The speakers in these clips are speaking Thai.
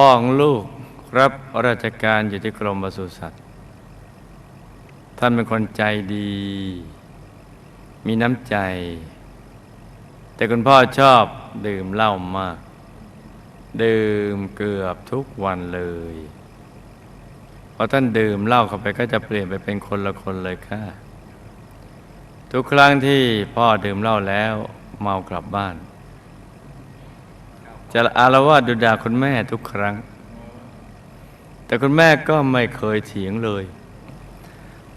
พ่อของลูกรับราชการอยู่ที่กรมปศุสัตว์ท่านเป็นคนใจดี มีน้ำใจ แต่คุณพ่อชอบดื่มเหล้ามาก ดื่มเกือบทุกวันเลยพอท่านดื่มเหล้าเข้าไปก็จะเปลี่ยนไปเป็นคนละคนเลยค่ะ ทุกครั้งที่พ่อดื่มเหล้าแล้วเมากลับบ้าน จะอารวาสดุด่าคุณแม่ทุกครั้ง แต่คุณแม่ก็ไม่เคยเถียงเลย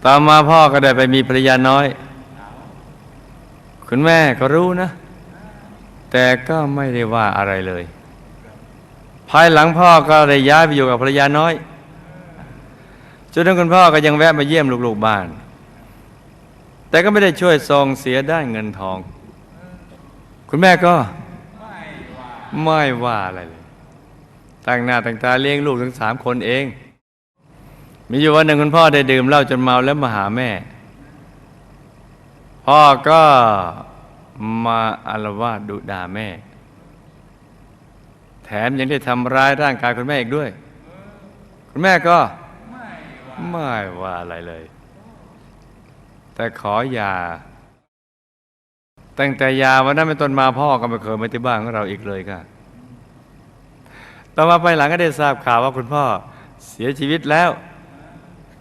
ต่อมาพ่อก็ได้ไปมีภรรยาน้อย คุณแม่ก็รู้นะ แต่ก็ไม่ได้ว่าอะไรเลย ภายหลังพ่อก็ได้ย้ายไปอยู่กับภรรยาน้อยจนทั้งคุณพ่อก็ยังแวะมาเยี่ยมลูกๆบ้าน แต่ก็ไม่ได้ช่วยทรงเสียได้านเงินทอง คุณแม่ก็ ไม่ว่าอะไรเลยตั้งหน้าตั้งตาเลี้ยงลูกทั้งสามคนเอง มีอยู่วันหนึ่งคุณพ่อได้ดื่มเหล้าจนเมาแล้วมาหาแม่ พ่อก็มาอารวาสดุด่าแม่ แถมยังได้ทำร้ายร่างกายคุณแม่อีกด้วย คุณแม่ก็ไม่ว่าอะไรเลย แต่ขออย่า ตั้งแต่ยาวันนั้นเป็นต้นมาพ่อก็ไม่เคยมาที่บ้านของเราอีกเลยค่ะต่อมาภายหลังก็ได้ทราบข่าวว่าคุณพ่อเสียชีวิตแล้ว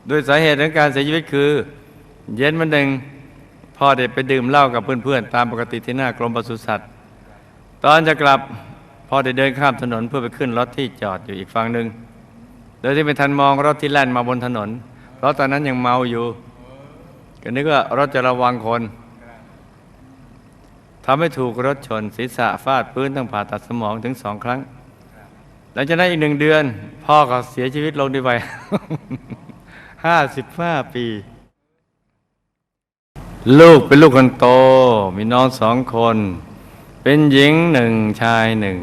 โดยสาเหตุของการเสียชีวิตคือ เย็นวันหนึ่งพ่อได้ไปดื่มเหล้ากับเพื่อนๆ ตามปกติที่หน้ากรมปศุสัตว์ ตอนจะกลับพ่อได้เดินข้ามถนนเพื่อไปขึ้นรถที่จอดอยู่อีกฝั่งหนึ่งโดยที่ไม่ทันมองรถที่แล่นมาบนถนน เพราะตอนนั้นยังเมาอยู่ก็นึกว่ารถจะระวังคน ทำให้ถูกรถชนศีรษะฟาดพื้นต้องผ่าตัดสมองถึงสองครั้ง หลังจากนั้นอีกหนึ่งเดือน พ่อก็เสียชีวิตลงด้วยวัยห้าสิบห้าปี ลูกเป็นลูกคนโต มีน้องสองคน เป็นหญิงหนึ่งชายหนึ่ง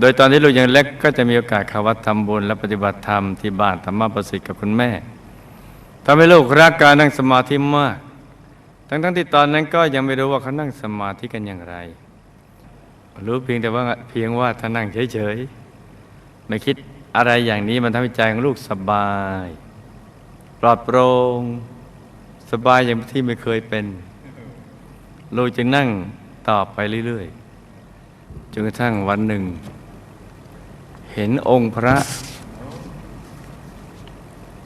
โดยตอนที่ลูกยังเล็กก็จะมีโอกาสเข้าวัดทำบุญและปฏิบัติธรรมที่บ้านธรรมประสิทธิ์กับคุณแม่ทำให้ลูกรักการนั่งสมาธิมาก ทั้งๆทที่ตอนนั้นก็ยังไม่รู้ว่าเขานั่งสมาธิกันอย่างไร รู้เพียงแต่ว่าเพียงว่าถ้านั่งเฉยๆไม่คิดอะไรอย่างนี้มันทำให้ใจของลูกสบาย ปลอดโปร่งสบายอย่างที่ไม่เคยเป็น ลูกจึงนั่งต่อไปเรื่อยๆจนกระทั่งวันหนึ่ง เห็นองค์พระ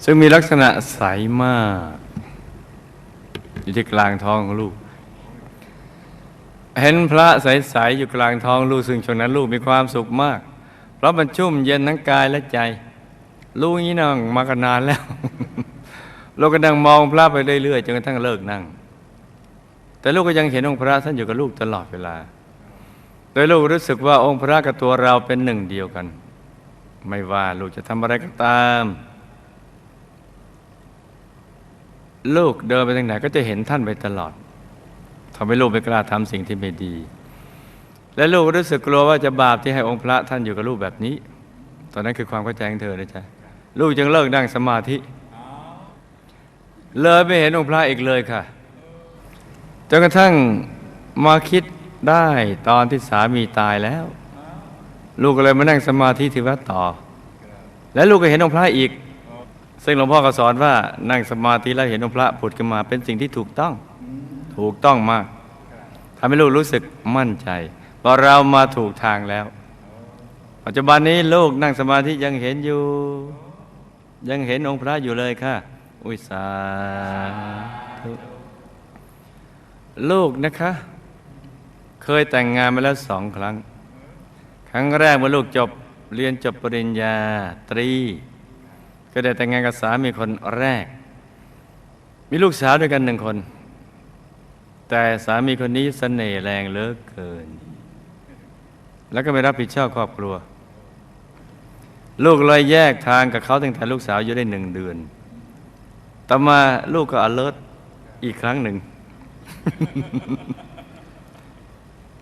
ซึ่งมีลักษณะใสมาก อยู่ที่กลางท้องของลูก เห็นพระใสๆอยู่กลางท้องลูกซึ่งช่วงนั้นลูกมีความสุขมาก เพราะมันชุ่มเย็นทั้งกายและใจ ลูกนี้นั่งมากันนานแล้วลูกก็นั่งมองพระไปเรื่อยๆจนกระทั่งเลิกนั่ง แต่ลูกก็ยังเห็นองค์พระท่านอยู่กับลูกตลอดเวลา โดยลูกรู้สึกว่าองค์พระกับตัวเราเป็นหนึ่งเดียวกัน ไม่ว่าลูกจะทำอะไรก็ตาม ลูกเดินไปทางไหนก็จะเห็นท่านไปตลอดทำให้ลูกไม่กล้าทำสิ่งที่ไม่ดี และลูกรู้สึกกลัวว่าจะบาปที่ให้องค์พระท่านอยู่กับลูกแบบนี้ ตอนนั้นคือความเข้าใจของเธอนะจ๊ะลูกจึงเลิกนั่งสมาธิ เลยไม่เห็นองค์พระอีกเลยค่ะจนกระทั่งมาคิดได้ตอนที่สามีตายแล้ว ลูกก็เลยมานั่งสมาธิที่วัดต่อ และลูกก็เห็นองค์พระอีก ซึ่งหลวงพ่อก็สอนว่านั่งสมาธิแล้วเห็นองค์พระผุดขึ้นมา เป็นสิ่งที่ถูกต้องถูกต้องมากทำให้ลูกรู้สึกมั่นใจว่าเรามาถูกทางแล้ว ปัจจุบันนี้ลูกนั่งสมาธิยังเห็นอยู่ ยังเห็นองค์พระอยู่เลยค่ะ อุยสาธุลูกนะคะ เคยแต่งงานมาแล้วสองครั้ง ครั้งแรกเมื่อลูกจบเรียนจบปริญญาตรี ก็ได้แต่งงานกับสามีคนแรก มีลูกสาวด้วยกันหนึ่งคน แต่สามีคนนี้เสน่ห์แรงเหลือเกิน แล้วก็ไม่รับผิดชอบครอบครัว ลูกเลยแยกทางกับเขาตั้งแต่ลูกสาวอยู่ได้หนึ่งเดือน ต่อมาลูกก็อเลิร์อีกครั้งหนึ่ง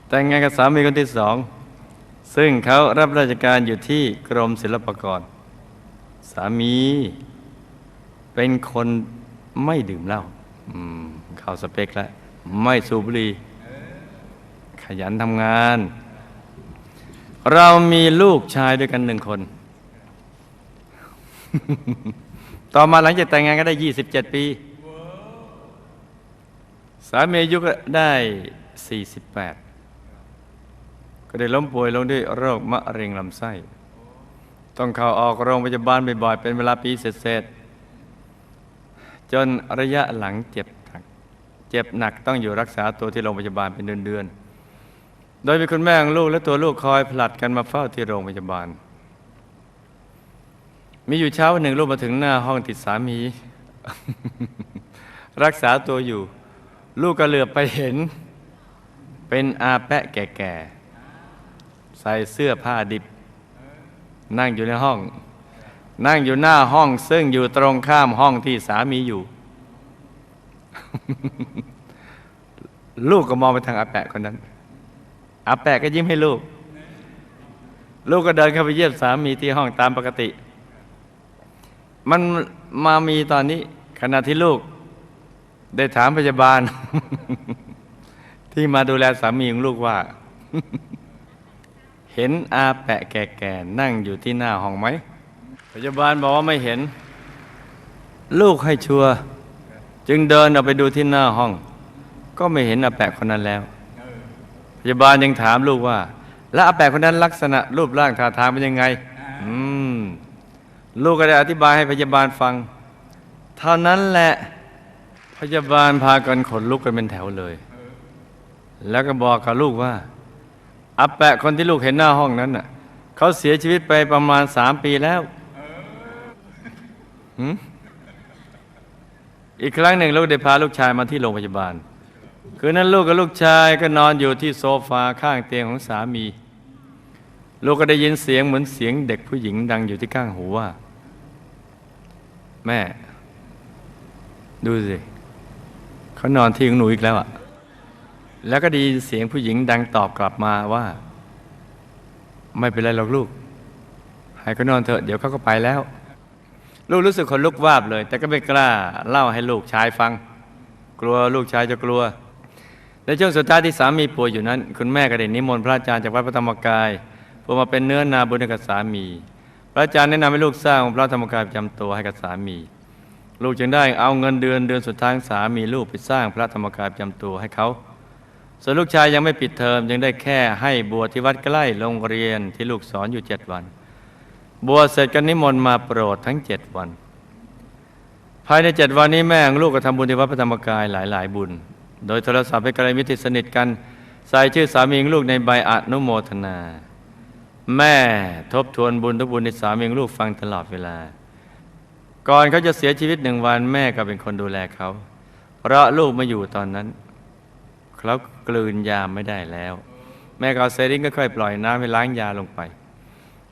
แต่งงานกับสามีคนที่สอง ซึ่งเขารับราชการอยู่ที่กรมศิลปากร สามีเป็นคนไม่ดื่มเหล้าเข้าสเปคแล้ว ไม่สูบบุหรี่ขยันทำงาน เรามีลูกชายด้วยกันหนึ่งคน ต่อมาหลังจากแต่งงานก็ได้ 27 ปี สามีอายุก็ได้ 48 ก็ได้ล้มป่วยลงด้วยโรคมะเร็งลำไส้ ต้องเข้าออกโรงพยาบาลบ่อยๆ เป็นเวลาปีเศษๆจนระยะหลังเจ็บหนักเจ็บหนักต้องอยู่รักษาตัวที่โรงพยาบาลเป็นเดือนๆ โดยมีคุณแม่ของลูกและตัวลูกคอยผลัดกันมาเฝ้าที่โรงพยาบาล มีอยู่เช้าวันหนึ่งลูกมาถึงหน้าห้องติดสามี รักษาตัวอยู่ ลูกก็เหลือบไปเห็น เป็นอาแปะแก่ๆใส่เสื้อผ้าดิบ นั่งอยู่ในห้อง นั่งอยู่หน้าห้อง ซึ่งอยู่ตรงข้ามห้องที่สามีอยู่ ลูกก็มองไปทางอาแปะคนนั้นอาแปะก็ยิ้มให้ลูก ลูกก็เดินเข้าไปเยี่ยมสามีที่ห้องตามปกติ มันมามีตอนนี้ ขณะที่ลูก ได้ถามพยาบาล ที่มาดูแลสามีของลูกว่า เห็นอาแปะแก่ๆนั่งอยู่ที่หน้าห้องไหมพยาบาลบอกว่าไม่เห็น ลูกให้ชัวร์จึงเดินออกไปดูที่หน้าห้อง ก็ไม่เห็นอาแปะคนนั้นแล้ว พยาบาลยังถามลูกว่า แล้วอาแปะคนนั้นลักษณะรูปร่างท่าทางเป็นยังไง อืมลูกก็ได้อธิบายให้พยาบาลฟัง เท่านั้นแหละพยาบาลพากันขนลุกกันเป็นแถวเลย แล้วก็บอกกับลูกว่า อาแปะคนที่ลูกเห็นหน้าห้องนั้นน่ะเขาเสียชีวิตไปประมาณสามปีแล้วอีกครั้งหนึ่งลูกได้พาลูกชายมาที่โรงพยาบาล คืนนั้นลูกกับลูกชายก็นอนอยู่ที่โซฟาข้างเตียงของสามี ลูกก็ได้ยินเสียงเหมือนเสียงเด็กผู้หญิงดังอยู่ที่ข้างหูว่า แม่ ดูสิเขานอนที่ของหนูอีกแล้วอะ แล้วก็ดีเสียงผู้หญิงดังตอบกลับมาว่า ไม่เป็นไรหรอกลูก ให้เขานอนเถอะเดี๋ยวเขาก็ไปแล้ว ลูกรู้สึกขนลุกวาบเลย แต่ก็ไม่กล้าเล่าให้ลูกชายฟัง กลัวลูกชายจะกลัวในช่วงสุดท้ายที่สามีป่วยอยู่นั้น คุณแม่ก็ได้นิมนต์พระอาจารย์จากวัดพระธรรมกายเพื่อมาเป็นเนื้อนาบุญกับสามี พระอาจารย์แนะนำให้ลูกสร้างพระธรรมกายประจำตัวให้กับสามี ลูกจึงได้เอาเงินเดือนเดือนสุดท้ายสามีลูกไปสร้างพระธรรมกายประจำตัวให้เขา ส่วนลูกชายยังไม่ปิดเทอมยังได้แค่ให้บวชที่วัดใกล้โรงเรียนที่ลูกสอนอยู่เจ็ดวัน บวชเสร็จก็นิมนต์มาโปรดทั้งเจ็ดวัน ภายในเจ็ดวันนี้แม่ของลูกก็ทำบุญที่วัดพระธรรมกายหลาย ๆ บุญ โดยโทรศัพท์ให้กระไรมิตรสนิทกัน ใส่ชื่อสามีของลูกในใบอนุโมทนา แม่ทบทวนบุญทุกบุญในสามีของลูกฟังตลอดเวลา ก่อนเขาจะเสียชีวิตหนึ่งวันแม่ก็เป็นคนดูแลเขาเพราะลูกมาอยู่ตอนนั้น เขากลืนยาไม่ได้แล้ว แม่ก็เอาเซริงก็ค่อยปล่อยน้ำให้ล้างยาลงไป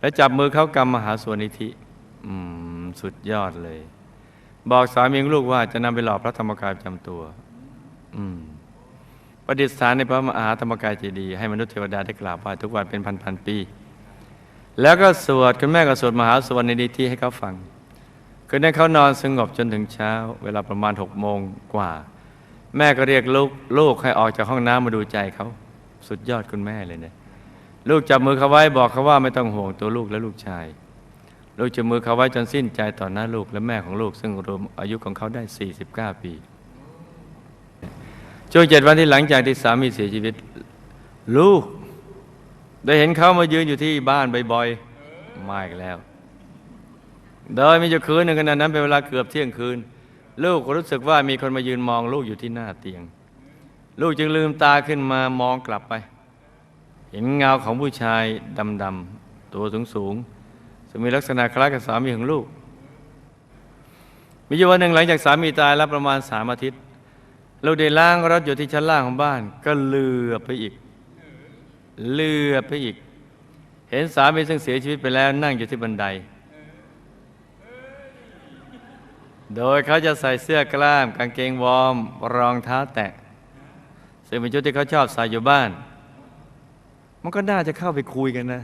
แล้วจับมือเขากำมหาสวนิธิ อืม สุดยอดเลย บอกสามีลูกว่าจะนำไปหล่อพระธรรมกายประจำตัว อืมประดิษฐานในพระมหาธรรมกายเจดีย์ให้มนุษย์เทวดาได้กราบไหว้ทุกวันเป็นพันๆปี แล้วก็สวดคุณแม่ก็สวดมหาสวดในดีที่ให้เขาฟัง คืนนั้นเขานอนสงบจนถึงเช้า เวลาประมาณหกโมงกว่า แม่ก็เรียกลูกลูกให้ออกจากห้องน้ำมาดูใจเขา สุดยอดคุณแม่เลยเนี่ยลูกจับมือเขาไว้บอกเขาว่าไม่ต้องห่วงตัวลูกและลูกชาย ลูกจับมือเขาไว้จนสิ้นใจต่อหน้าลูกและแม่ของลูก ซึ่งรวมอายุของเขาได้ 49 ปีช่วงเจ็ดวันที่หลังจากที่สามีเสียชีวิต ลูก ได้เห็นเขามายืนอยู่ที่บ้านบ่อยๆมาอีกแล้ว โดยมีอยู่คืนหนึ่งขณะนั้นเป็นเวลาเกือบเที่ยงคืน ลูกรู้สึกว่ามีคนมายืนมองลูกอยู่ที่หน้าเตียง ลูกจึงลืมตาขึ้นมามองกลับไป เห็นเงาของผู้ชายดำๆตัวสูงๆซึ่งมีลักษณะคล้ายกับสามีของลูก มีอยู่วันหนึ่งหลังจากสามีตายแล้วประมาณสามอาทิตย์ ลูกได้ล้างรถอยู่ที่ชั้นล่างของบ้าน ก็เลือไปอีก เลือไปอีก เห็นสามีซึ่งเสียชีวิตไปแล้วนั่งอยู่ที่บันได โดยเขาจะใส่เสื้อกล้าม กางเกงวอร์มรองเท้าแตะ ซึ่งเป็นชุดที่เขาชอบใส่อยู่บ้าน มันก็น่าจะเข้าไปคุยกันนะ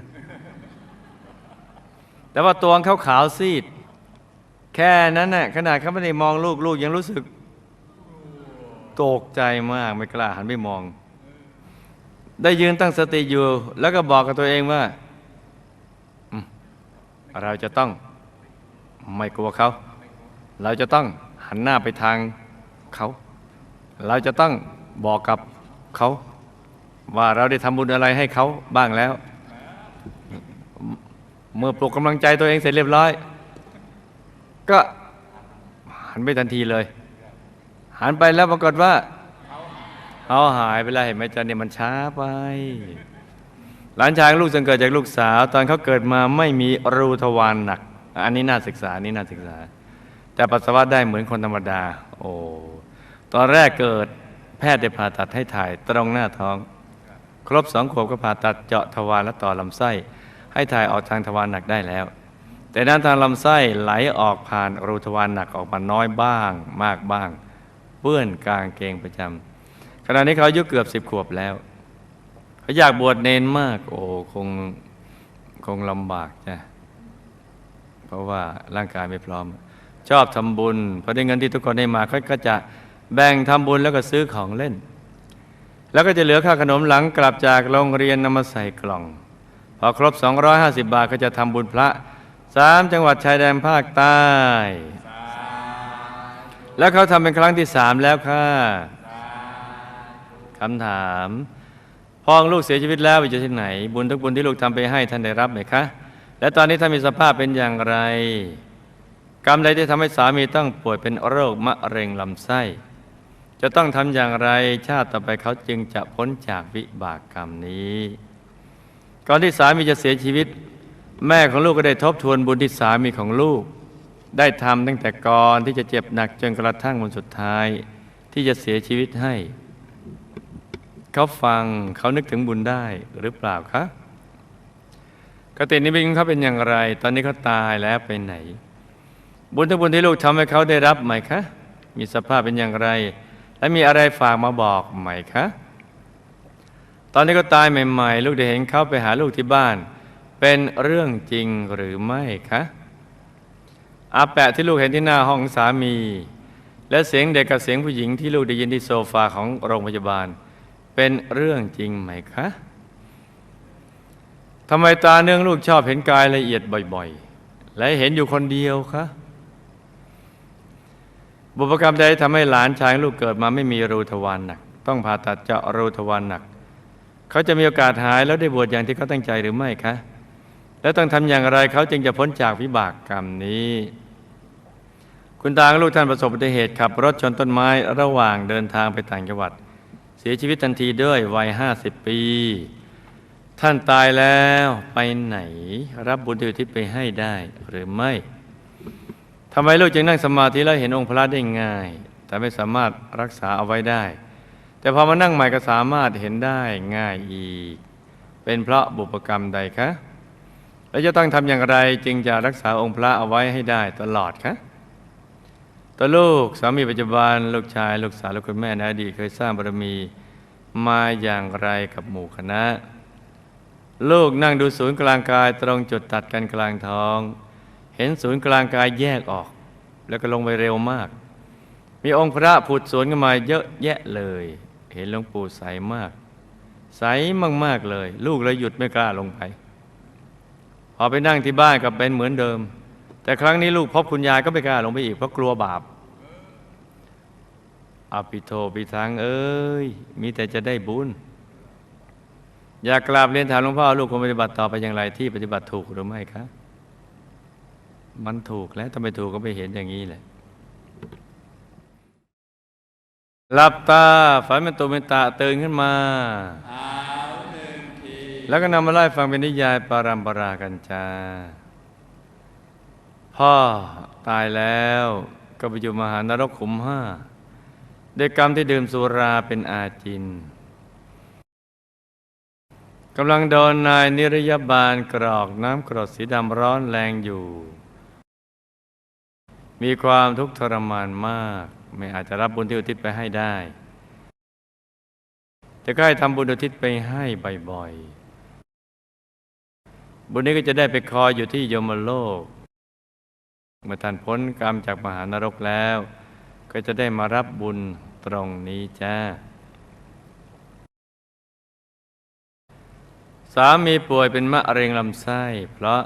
แต่ว่าตัวเขาขาวซีด แค่นั้นน่ะขนาดเขาไม่ได้มองลูกลูกยังรู้สึกตกใจมากไม่กล้าหันไปมอง ได้ยืนตั้งสติอยู่ แล้วก็บอกกับตัวเองว่า เราจะต้องไม่กลัวเขา เราจะต้องหันหน้าไปทางเขา เราจะต้องบอกกับเขา ว่าเราได้ทำบุญอะไรให้เขาบ้างแล้ว เมื่อปลุกกำลังใจตัวเองเสร็จเรียบร้อย ก็หันไปทันทีเลย หันไปแล้วปรากฏว่าเขาหายไปแล้วเห็นไหมจ๊ะเนี่ยมันช้าไป หลานชายลูกสังเกิดจากลูกสาว ตอนเขาเกิดมาไม่มีรูทวารหนัก อันนี้น่าศึกษาอันนี้น่าศึกษา แต่ปัสสาวะได้เหมือนคนธรรมดา โอ้ตอนแรกเกิดแพทย์ได้ผ่าตัดให้ถ่ายตรงหน้าท้อง ครบสองขวบก็ผ่าตัดเจาะทวารและต่อลำไส้ ให้ถ่ายออกทางทวารหนักได้แล้ว แต่ด้านทางลำไส้ไหลออกผ่านรูทวารหนักออกมาน้อยบ้าง มากบ้างเปื้อนกางเกงประจำขณะนี้เขาอายุเกือบสิบขวบแล้วเขาอยากบวชเนนมาก โอ้คงคงลำบากจ้ะเพราะว่าร่างกายไม่พร้อม ชอบทำบุญพอได้เงินที่ทุกคนได้มาเขาก็จะแบ่งทำบุญแล้วก็ซื้อของเล่น แล้วก็จะเหลือค่าขนมหลังกลับจากโรงเรียนนำมาใส่กล่อง พอครบ 250 บาทก็จะทำบุญพระสามจังหวัดชายแดนภาคใต้ แล้วเขาทำเป็นครั้งที่สามแล้วค่ะคำถามพ่อของลูกเสียชีวิตแล้วไปอยู่ที่ไหน บุญทุกบุญที่ลูกทำไปให้ท่านได้รับไหมคะ และตอนนี้ท่านมีสภาพเป็นอย่างไร กรรมใดที่ทำให้สามีต้องป่วยเป็นโรคมะเร็งลำไส้ จะต้องทำอย่างไรชาติต่อไปเขาจึงจะพ้นจากวิบากกรรมนี้ ก่อนที่สามีจะเสียชีวิต แม่ของลูกก็ได้ทบทวนบุญที่สามีของลูก ได้ทำตั้งแต่ก่อนที่จะเจ็บหนักจนกระทั่งวันสุดท้าย ที่จะเสียชีวิตให้ เขาฟังเขานึกถึงบุญได้หรือเปล่าคะกตินิมิงเขาเป็นอย่างไร ตอนนี้เขาตายแล้วไปไหน บุญทั้งบุญที่ลูกทำให้เขาได้รับไหมคะ มีสภาพเป็นอย่างไร และมีอะไรฝากมาบอกไหมคะ ตอนนี้ก็ตายใหม่ ๆ ลูกได้เห็นเขาไปหาลูกที่บ้าน เป็นเรื่องจริงหรือไม่คะอาแปะที่ลูกเห็นที่หน้าห้องสามี และเสียงเด็กกับเสียงผู้หญิงที่ลูกได้ยินที่โซฟาของโรงพยาบาล เป็นเรื่องจริงไหมคะทำไมตาเนื่องลูกชอบเห็นกายละเอียดบ่อย ๆ และเห็นอยู่คนเดียวคะ บุพกรรมใดทำให้หลานชายลูกเกิดมาไม่มีรูทวารหนัก ต้องผ่าตัดเจาะรูทวารหนัก เขาจะมีโอกาสหายแล้วได้บวชอย่างที่เขาตั้งใจหรือไม่คะ แล้วต้องทำอย่างไรเขาจึงจะพ้นจากวิบากกรรมนี้ คุณตาลูกท่านประสบอุบัติเหตุขับรถชนต้นไม้ระหว่างเดินทางไปต่างจังหวัด เสียชีวิตทันทีด้วยวัยห้าสิบปี ท่านตายแล้วไปไหน รับบุญที่อุทิศไปให้ได้หรือไม่ ทำไมลูกจึงนั่งสมาธิแล้วเห็นองค์พระได้ง่าย แต่ไม่สามารถรักษาเอาไว้ได้ แต่พอมานั่งใหม่ก็สามารถเห็นได้ง่ายอีก เป็นเพราะบุพกรรมใดคะแล้วจะต้องทำอย่างไรจึงจะรักษาองค์พระเอาไว้ให้ได้ตลอดคะตัวลูกสามีปัจจุบันลูกชาย ลูกสาวและคุณแม่ในอดีตเคยสร้างบารมีมาอย่างไรกับหมู่คณะ ลูกนั่งดูศูนย์กลางกายตรงจุดตัดกันกลางท้อง เห็นศูนย์กลางกายแยกออก แล้วก็ลงไปเร็วมาก มีองค์พระผุดสวนกันมาเยอะแยะเลย เห็นหลวงปู่ใสมาก ใสมากๆเลย ลูกเลยหยุดไม่กล้าลงไป พอไปนั่งที่บ้านก็เป็นเหมือนเดิม แต่ครั้งนี้ลูกพบคุณยายก็ไม่กล้าลงไปอีกเพราะกลัวบาปอภิโทปิทังเอ้ย มีแต่จะได้บุญอยากกราบเรียนถามหลวงพ่อลูกควรปฏิบัติต่อไปอย่างไรที่ปฏิบัติถูกหรือไม่คะ มันถูกแล้วถ้าไม่ถูกก็ไม่เห็นอย่างนี้แหละหลับตาฝันเป็นตุเป็นตะตื่นขึ้นมา แล้วก็นำมาไล่ฟังเป็นนิยายปารัมปรากันจาพ่อตายแล้วก็ไปอยู่มหานรกขุมห้าด้วยกรรมที่ดื่มสุราเป็นอาจินกำลังโดนนายนิรยาบาลกรอกน้ำกรดสีดำร้อนแรงอยู่ มีความทุกข์ทรมานมาก ไม่อาจจะรับบุญที่อุทิศไปให้ได้ แต่ก็ให้ทำบุญอุทิศไปให้บ่อยๆ บุญนี้ก็จะได้ไปคอยอยู่ที่ยมโลก เมื่อท่านพ้นกรรมจากมหานรกแล้ว ก็จะได้มารับบุญตรงนี้จ้าสามีป่วยเป็นมะเร็งลำไส้ เพราะ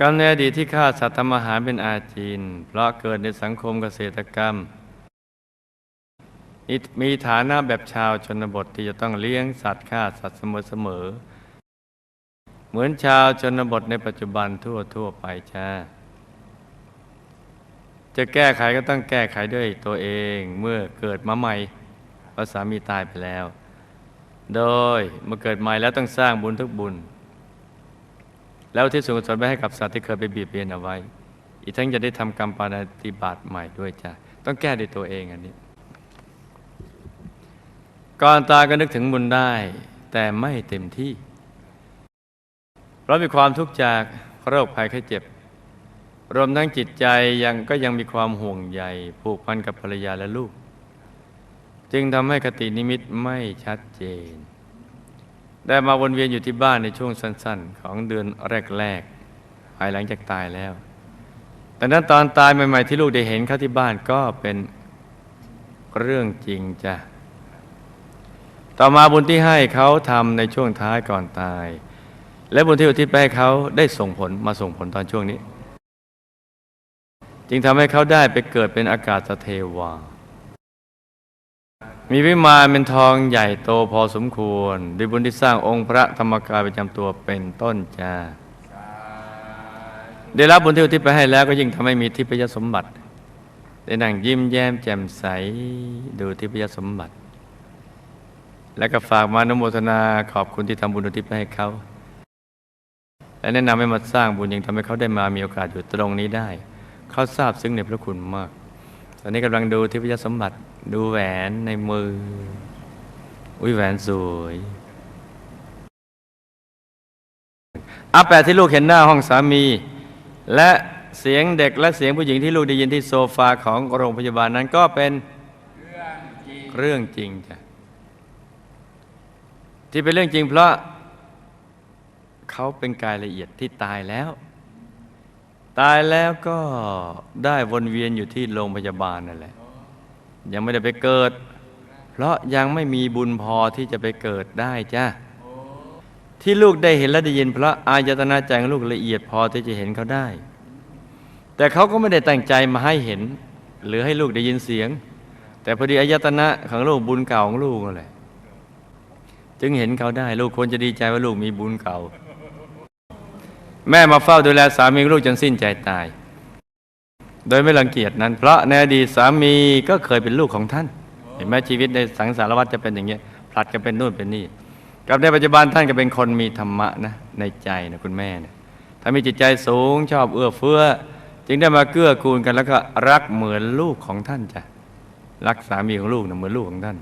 กรรมในอดีตที่ฆ่าสัตว์ทำอาหารเป็นอาจีน เพราะเกิดในสังคมเกษตรกรรมมีฐานะแบบชาวชนบทที่จะต้องเลี้ยงสัตว์ฆ่าสัตว์เสมอๆเหมือนชาวชนบทในปัจจุบันทั่วทั่วๆไปจ้าจะแก้ไขก็ต้องแก้ไขด้วยตัวเองเมื่อเกิดมาใหม่เพราะสามีตายไปแล้ว โดยเมื่อเกิดใหม่แล้วต้องสร้างบุญทุกบุญ แล้วที่ส่วนกุศลไปให้กับสัตว์ที่เคยไปเบียดเบียนเอาไว้ อีกทั้งจะได้ทำกรรมปาฏิบัติใหม่ด้วยจ้ะต้องแก้ด้วยตัวเองอันนี้ ก่อนตายก็นึกถึงบุญได้ แต่ไม่เต็มที่เพราะมีความทุกข์จากโรคภัยไข้เจ็บ รวมทั้งจิตใจยังก็ยังมีความห่วงใยผูกพันกับภรรยาและลูก จึงทำให้คตินิมิตไม่ชัดเจน ได้มาวนเวียนอยู่ที่บ้านในช่วงสั้น ๆ ของเดือนแรกๆภายหลังจากตายแล้ว แต่นั้นตอนตายใหม่ ๆ ที่ลูกได้เห็นเขาที่บ้านก็เป็นเรื่องจริงจ้ะ ต่อมาบุญที่ให้เขาทำในช่วงท้ายก่อนตาย และบุญที่อุทิศไปให้เขาได้ส่งผลมาส่งผลตอนช่วงนี้ จึงทำให้เขาได้ไปเกิดเป็นอากาศเทวา มีวิมานเป็นทองใหญ่โตพอสมควรด้วยบุญที่สร้างองค์พระธรรมกายประจำตัวเป็นต้นจ้าได้รับบุญที่อุทิศไปให้แล้วก็ยิ่งทำให้มีทิพยสมบัติ ได้นั่งยิ้มแย้มแจ่มใสดูทิพยสมบัติ และก็ฝากมานุโมทนาขอบคุณที่ทำบุญอุทิศไปให้เขา และแนะนำให้มาสร้างบุญยังทำให้เขาได้มามีโอกาสอยู่ตรงนี้ได้ เขาทราบซึ้งในพระคุณมาก ตอนนี้กำลังดูทิพยสมบัติ ดูแหวนในมือ อุ้ยแหวนสวยอาแปดที่ลูกเห็นหน้าห้องสามี และเสียงเด็กและเสียงผู้หญิงที่ลูกได้ยินที่โซฟาของโรงพยาบาลนั้นก็เป็นเรื่องจริงจ้ะที่เป็นเรื่องจริงเพราะเขาเป็นกายละเอียดที่ตายแล้ว ตายแล้วก็ได้วนเวียนอยู่ที่โรงพยาบาลนั่นแหละ ยังไม่ได้ไปเกิด เพราะยังไม่มีบุญพอที่จะไปเกิดได้จ้าที่ลูกได้เห็นและได้ยินเพราะอายตนะใจของลูกละเอียดพอที่จะเห็นเขาได้ แต่เขาก็ไม่ได้ตั้งใจมาให้เห็น หรือให้ลูกได้ยินเสียง แต่พอดีอายตนะของลูกบุญเก่าของลูกนั่นแหละจึงเห็นเขาได้ ลูกควรจะดีใจว่าลูกมีบุญเก่า แม่มาเฝ้าดูแลสามีลูกจนสิ้นใจตาย โดยไม่รังเกียจนั้น เพราะในอดีตสามีก็เคยเป็นลูกของท่าน เห็นไหมชีวิตในสังสารวัฏจะเป็นอย่างเงี้ยผลัดกันเป็นนู่นเป็นนี่กับในปัจจุบันท่านก็เป็นคนมีธรรมะนะในใจนะคุณแม่นะถ้ามีจิตใจสูงชอบเอื้อเฟื้อ จึงได้มาเกื้อกูลกันแล้วก็รักเหมือนลูกของท่านจ้ะรักสามีของลูกนะเหมือนลูกของท่าน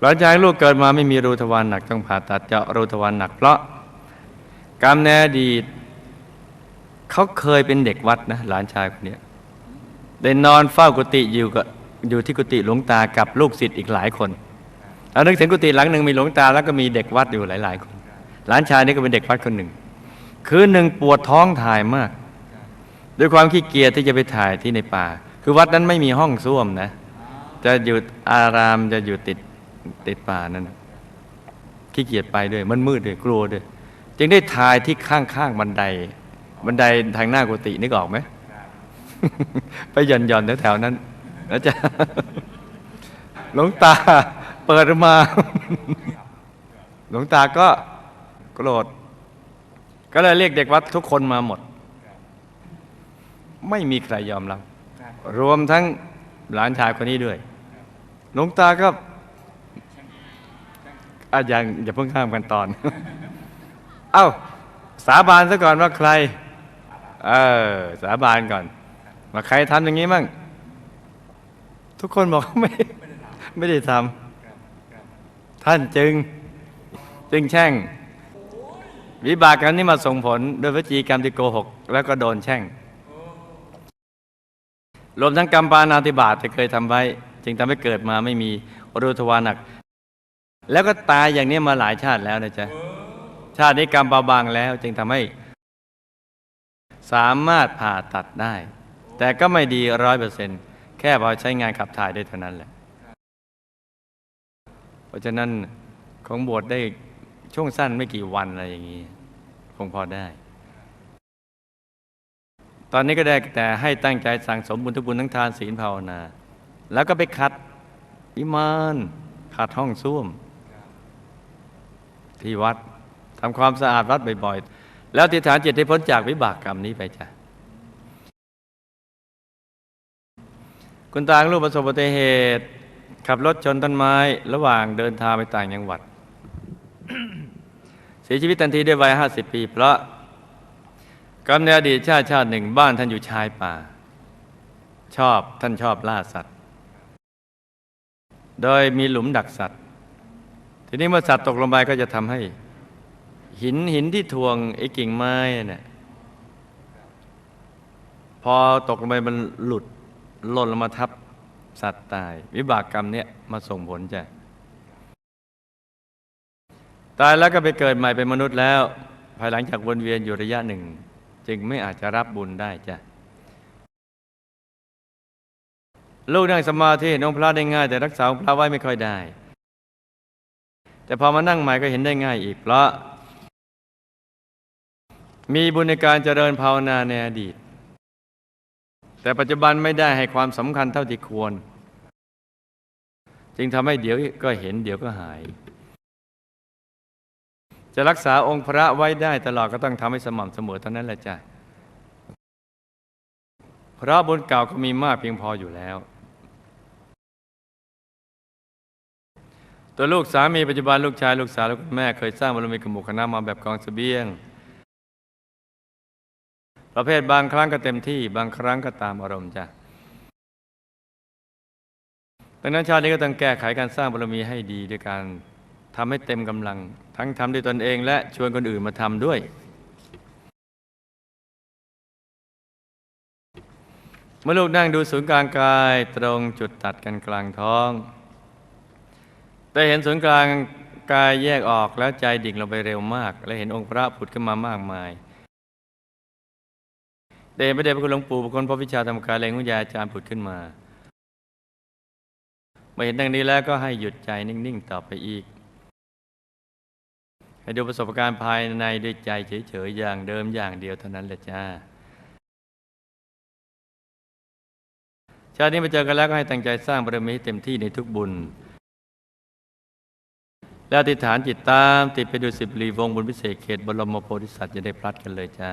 หลังจากลูกเกิดมาไม่มีรูทวารหนักต้องผ่าตัดเจาะรูทวารหนักเพราะกรรมในอดีต เขาเคยเป็นเด็กวัดนะหลานชายคนนี้ได้นอนเฝ้ากุฏิอยู่กับอยู่ที่กุฏิหลวงตากับลูกศิษย์อีกหลายคนแล้วนึกถึงกุฏิหลังหนึ่งมีหลวงตาแล้วก็มีเด็กวัดอยู่หลาย ๆ คน หลานชายนี่ก็เป็นเด็กวัดคนหนึ่ง คืนหนึ่งปวดท้องถ่ายมาก ด้วยความขี้เกียจที่จะไปถ่ายที่ในป่า คือวัดนั้นไม่มีห้องส้วมนะ จะอยู่อารามจะอยู่ติดติดป่านั้นขี้เกียจไปด้วย มันมืดด้วยกลัวด้วย จึงได้ถ่ายที่ข้างๆบันได บันไดทางหน้ากุฏินึกออกไหมไปหย่อนหย่อนแถวๆนั้นแล้วจะหลวงตาเปิดมา หลวงตาก็โกรธ ก็เลยเรียกเด็กวัดทุกคนมาหมด ไม่มีใครยอมรับ รวมทั้งหลานชายคนนี้ด้วย หลวงตาก็อะยังอย่าเพิ่งข้ามกันตอน เอ้า สาบานซะก่อนว่าใคร เออ สาบานก่อนว่าใครทำอย่างนี้มั่ง ทุกคนบอกไม่ไม่ได้ทำท่านจึง จึงแช่ง วิบากกรรมนี้มาส่งผลโดยวจีกรรมที่โกหก แล้วก็โดนแช่ง รวมทั้งกรรมปานาติบาตที่เคยทำไว้ จึงทำให้เกิดมาไม่มีรูทวานัก แล้วก็ตายอย่างนี้มาหลายชาติแล้วนะจ๊ะ ชาตินี้กรรมเบาบางแล้ว จึงทำให้ สามารถผ่าตัดได้ แต่ก็ไม่ดีร้อยเปอร์เซ็นต์แค่พอใช้งานขับถ่ายได้เท่านั้นแหละ เพราะฉะนั้นของบวชได้ช่วงสั้นไม่กี่วันอะไรอย่างนี้ คงพอได้ ตอนนี้ก็ได้แต่ให้ตั้งใจสั่งสมบุญทุบุญทั้งทานศีลภาวนา แล้วก็ไปขัดวิมานขัดห้องส้วม ที่วัดทำความสะอาดวัดบ่อยๆ แล้วอธิฐานจิตให้พ้นจากวิบากกรรมนี้ไปจ้ะคุณตางลูกประสบอุบัติเหตุ ขับรถชนต้นไม้ ระหว่างเดินทางไปต่างจังหวัด เสียชีวิตทันทีด้วยวัยห้าสิบปี เพราะกรรมในอดีตชาติชาติหนึ่งบ้านท่านอยู่ชายป่า ชอบท่านชอบล่าสัตว์ โดยมีหลุมดักสัตว์ ทีนี้เมื่อสัตว์ตกลงไปก็จะทำให้ หินหินที่ทวงไอ้กิ่งไม้เนี่ยพอตกลงไปมันหลุดหล่นลงมาทับสัตว์ตาย วิบากกรรมเนี่ยมาส่งผลจ้ะตายแล้วก็ไปเกิดใหม่เป็นมนุษย์แล้ว ภายหลังจากวนเวียนอยู่ระยะหนึ่ง จึงไม่อาจจะรับบุญได้จ้ะลูกนั่งสมาธิเห็นองพระได้ง่าย แต่รักษาองพระไว้ไม่ค่อยได้ แต่พอมานั่งใหม่ก็เห็นได้ง่ายอีกเพราะ มีบุญในการเจริญภาวนาในอดีต แต่ปัจจุบันไม่ได้ให้ความสำคัญเท่าที่ควร จึงทำให้เดี๋ยวก็เห็นเดี๋ยวก็หาย จะรักษาองค์พระไว้ได้ตลอดก็ต้องทำให้สม่ำเสมอเท่านั้นแหละจ้ะพระบุญเก่าก็มีมากเพียงพออยู่แล้ว ตัวลูกสามีปัจจุบันลูกชายลูกสาวและคุณแม่เคยสร้างบารมีกับหมู่คณะมาแบบกองเสบียง ประเภทบางครั้งก็เต็มที่ บางครั้งก็ตามอารมณ์จ้ะดังนั้นชาตินี้ก็ต้องแก้ไขการสร้างบารมีให้ดีด้วยการทำให้เต็มกำลัง ทั้งทำด้วยตนเองและชวนคนอื่นมาทำด้วย เมื่อลูกนั่งดูศูนย์กลางกายตรงจุดตัดกันกลางท้องได้เห็นศูนย์กลางกายแยกออกแล้วใจดิ่งลงไปเร็วมาก และเห็นองค์พระผุดขึ้นมามากมาย เดชพระเดชพระคุณหลวงปู่บุคคลพระวิชาธรรมกายแรงวิญญาอาจารย์ผุดขึ้นมาเมื่อเห็นดังนี้แล้วก็ให้หยุดใจนิ่ง ๆ ต่อไปอีก ให้ดูประสบการณ์ภายในด้วยใจเฉย ๆ อย่างเดิมอย่างเดียวเท่านั้นแหละจ้าชาตินี้มาเจอกันแล้วก็ให้ตั้งใจสร้างบารมีให้เต็มที่ในทุกบุญ แล้วอธิฐานจิตตามติดไปดูสิบรีวงบุญพิเศษเขตบรมโพธิสัตว์จะได้พลัดกันเลยจ้า